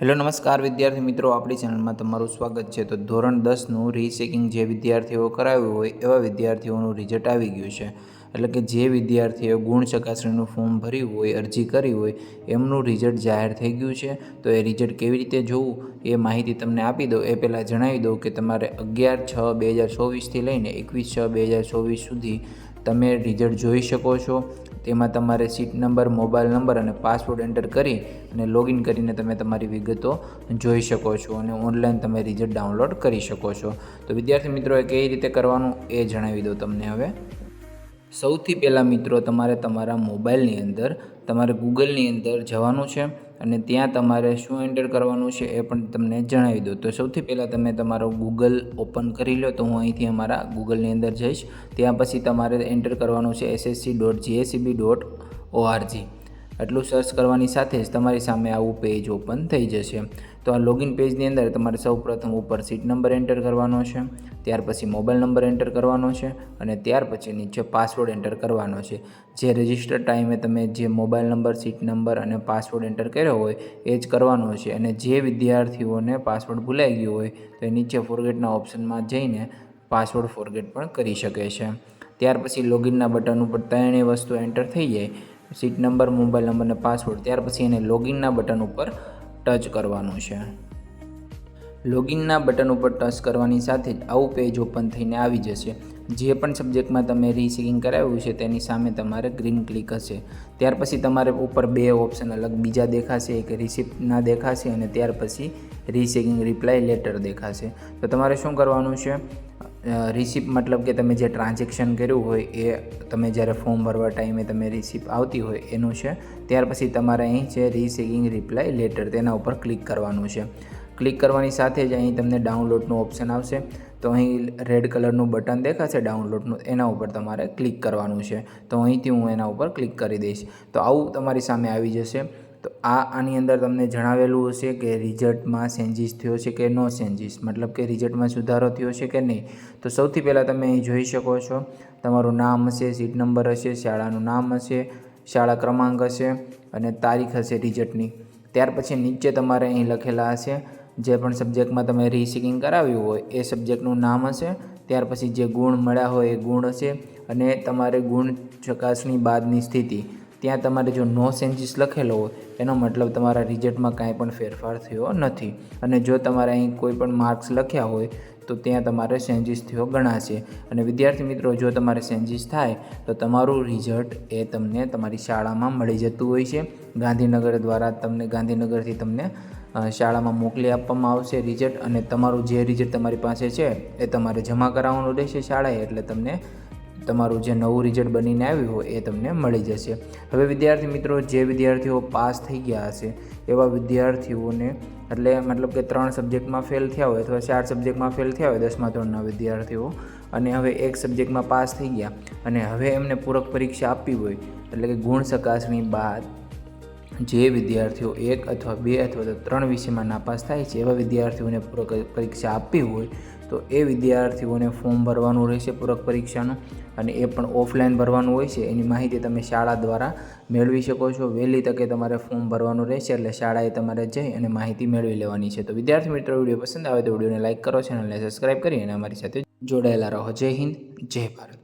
Hello નમસ્કાર વિદ્યાર્થી મિત્રો, આપણી ચેનલમાં તમારું સ્વાગત છે. તો ધોરણ દસનું રીચેકિંગ જે વિદ્યાર્થીઓ કરાવ્યું હોય એવા વિદ્યાર્થીઓનું રિઝલ્ટ આવી ગયું છે. એટલે કે જે વિદ્યાર્થીઓ ગુણ ચકાસણીનું ફોર્મ ભર્યું હોય, અરજી કરી હોય, એમનું રિઝલ્ટ જાહેર થઈ ગયું છે. તો એ રિઝલ્ટ કેવી રીતે જોવું એ માહિતી તમને આપી દઉં. એ પહેલાં જણાવી દઉં કે તમારે અગિયાર છ બે હજાર ચોવીસથી લઈને એકવીસ છ બે હજાર ચોવીસ સુધી તમે રિઝલ્ટ જોઈ શકો છો. તેમાં તમારે સીટ નંબર મોબાઈલ નંબર અને પાસવર્ડ એન્ટર કરી અને લોગિન કરીને તમે તમારી વિગતો જોઈ શકો છો અને ઓનલાઈન તમે રિઝલ્ટ ડાઉનલોડ કરી શકો છો. તો વિદ્યાર્થી મિત્રોએ કઈ રીતે કરવાનું એ જણાવી દઉં તમને હવે. સૌથી પહેલાં મિત્રો, તમારે તમારા મોબાઈલની અંદર, તમારે ગૂગલની અંદર જવાનું છે. અને ત્યાં તમારે શું એન્ટર કરવાનું છે એ પણ તમને જણાવી દો તો સૌથી પહેલાં તમે તમારો ગૂગલ ઓપન કરી લો. તો હું અહીંથી અમારા ગૂગલની અંદર જઈશ. ત્યાં પછી તમારે એન્ટર કરવાનું છે SSC dot GSCB dot ORG એટલું સર્ચ કરવાની સાથે જ તમારી સામે આવું પેજ ઓપન થઈ જશે. તો આ લોગિન પેજની અંદર તમારે સૌ પ્રથમ ઉપર સીટ નંબર એન્ટર કરવાનો છે, ત્યાર પછી મોબાઈલ નંબર એન્ટર કરવાનો છે અને ત્યાર પછી નીચે પાસવર્ડ એન્ટર કરવાનો છે. જે રજિસ્ટર ટાઈમે તમે જે મોબાઈલ નંબર સીટ નંબર અને પાસવર્ડ એન્ટર કર્યો હોય એ જ કરવાનો છે અને જે વિદ્યાર્થીઓને પાસવર્ડ ભૂલાઈ ગયો હોય તો એ નીચે ફોરગેટના ઓપ્શનમાં જઈને પાસવર્ડ ફોરગેટ પણ કરી શકે છે. ત્યાર પછી લોગિનના બટન ઉપર ત્રણેય વસ્તુ એન્ટર થઈ જાય. સીટ નંબર, મોબાઈલ નંબર અને પાસવર્ડ. ત્યાર પછી એને લોગિનના બટન ઉપર ટચ કરવાનું છે. લોગિનના બટન ઉપર ટચ કરવાની સાથે જ આવું પેજ ઓપન થઈને આવી જશે. જે પણ સબ્જેક્ટમાં તમે રીચેકિંગ કરાવ્યું છે તેની સામે તમારે ગ્રીન ક્લિક હશે. ત્યાર પછી તમારે ઉપર બે ઓપ્શન અલગ, બીજા દેખાશે, એક રિસિપ્ટના દેખાશે અને ત્યાર પછી રીચેકિંગ રિપ્લાય લેટર દેખાશે. તો તમારે શું કરવાનું છે? રિસિપ્ટ મતલબ કે તમે જે ટ્રાન્ઝેક્શન કર્યું હોય એ તમે જ્યારે ફોર્મ ભરવા ટાઈમે તમે રિસિપ આવતી હોય એનું છે, ત્યાર પછી તમારે અહીં છે રીચેકિંગ રિપ્લાય લેટર તેના ઉપર ક્લિક કરવાનું છે. ક્લિક કરવાની સાથે જ અહીં તમને ડાઉનલોડનું ઓપ્શન આવશે. તો અહીં રેડ કલરનું બટન દેખાશે ડાઉનલોડનું એના ઉપર તમારે ક્લિક કરવાનું છે. તો અહીંથી હું એના ઉપર ક્લિક કરી દઈશ. તો આવું તમારી સામે આવી જશે. તો આ આની અંદર તમને જણાવેલું હશે કે રિઝલ્ટમાં ચેન્જીસ થયો છે કે નો ચેન્જીસ? મતલબ કે રિઝલ્ટમાં સુધારો થયો છે કે નહીં? તો સૌથી પહેલાં તમે અહીં જોઈ શકો છો, તમારું નામ હશે, સીટ નંબર હશે, શાળાનું નામ હશે, શાળા ક્રમાંક હશે અને તારીખ હશે રિઝલ્ટની. ત્યાર પછી નીચે તમારે અહીં લખેલા હશે, જે પણ સબ્જેક્ટમાં તમે રીચેકિંગ કરાવ્યું હોય એ સબ્જેક્ટનું નામ હશે, ત્યાર પછી જે ગુણ મળ્યા હોય એ ગુણ હશે અને તમારે ગુણ ચકાસણી બાદની સ્થિતિ. ત્યાં તમારે જો નો ચેન્જીસ લખેલો હોય, એનો મતલબ તમારા રિઝલ્ટમાં કાંઈ પણ ફેરફાર થયો નથી. અને જો તમારે અહીં કોઈ પણ માર્ક્સ લખ્યા હોય, તો ત્યાં તમારે ચેન્જીસ થયો ગણાશે. અને વિદ્યાર્થી મિત્રો, જો તમારે ચેન્જીસ થાય, તો તમારું રિઝલ્ટ એ તમને તમારી શાળામાં મળી જતું હોય છે. ગાંધીનગર દ્વારા તમને, ગાંધીનગરથી તમને શાળામાં મોકલી આપવામાં આવશે રિઝલ્ટ અને તમારું જે રિઝલ્ટ તમારી પાસે છે, એ તમારે જમા કરાવવાનું રહેશે શાળાએ. એટલે તમને તમારું જે નવું રિઝલ્ટ બનીને આવ્યું હોય એ તમને મળી જશે. હવે વિદ્યાર્થી મિત્રો, જે વિદ્યાર્થીઓ પાસ થઈ ગયા હશે, એવા વિદ્યાર્થીઓને એટલે મતલબ કે ત્રણ સબ્જેક્ટમાં ફેલ થયા હોય અથવા ચાર સબ્જેક્ટમાં ફેલ થયા હોય દસમા ધોરણના વિદ્યાર્થીઓ અને હવે એક સબ્જેક્ટમાં પાસ થઈ ગયા અને હવે એમને પૂરક પરીક્ષા આપવી હોય, એટલે કે ગુણ ચકાસણી બાદ જે વિદ્યાર્થીઓ એક અથવા બે અથવા તો ત્રણ વિષયમાં નાપાસ થાય છે, એવા વિદ્યાર્થીઓને પૂરક પરીક્ષા આપવી હોય, તો એ વિદ્યાર્થીઓને ફોર્મ ભરવાનું રહેશે પૂરક પરીક્ષાનું અને એ પણ ઓફલાઈન ભરવાનું હોય છે. એની માહિતી તમે શાળા દ્વારા મેળવી શકો છો. વહેલી તકે તમારે ફોર્મ ભરવાનું રહેશે એટલે શાળાએ તમારે જઈ અને માહિતી મેળવી લેવાની છે. તો વિદ્યાર્થી મિત્રો, વીડિયો પસંદ આવે તો વિડીયોને લાઇક કરો, ચેનલને સબસ્ક્રાઈબ કરી અને અમારી સાથે જોડાયેલા રહો. જય હિન્દ, જય ભારત.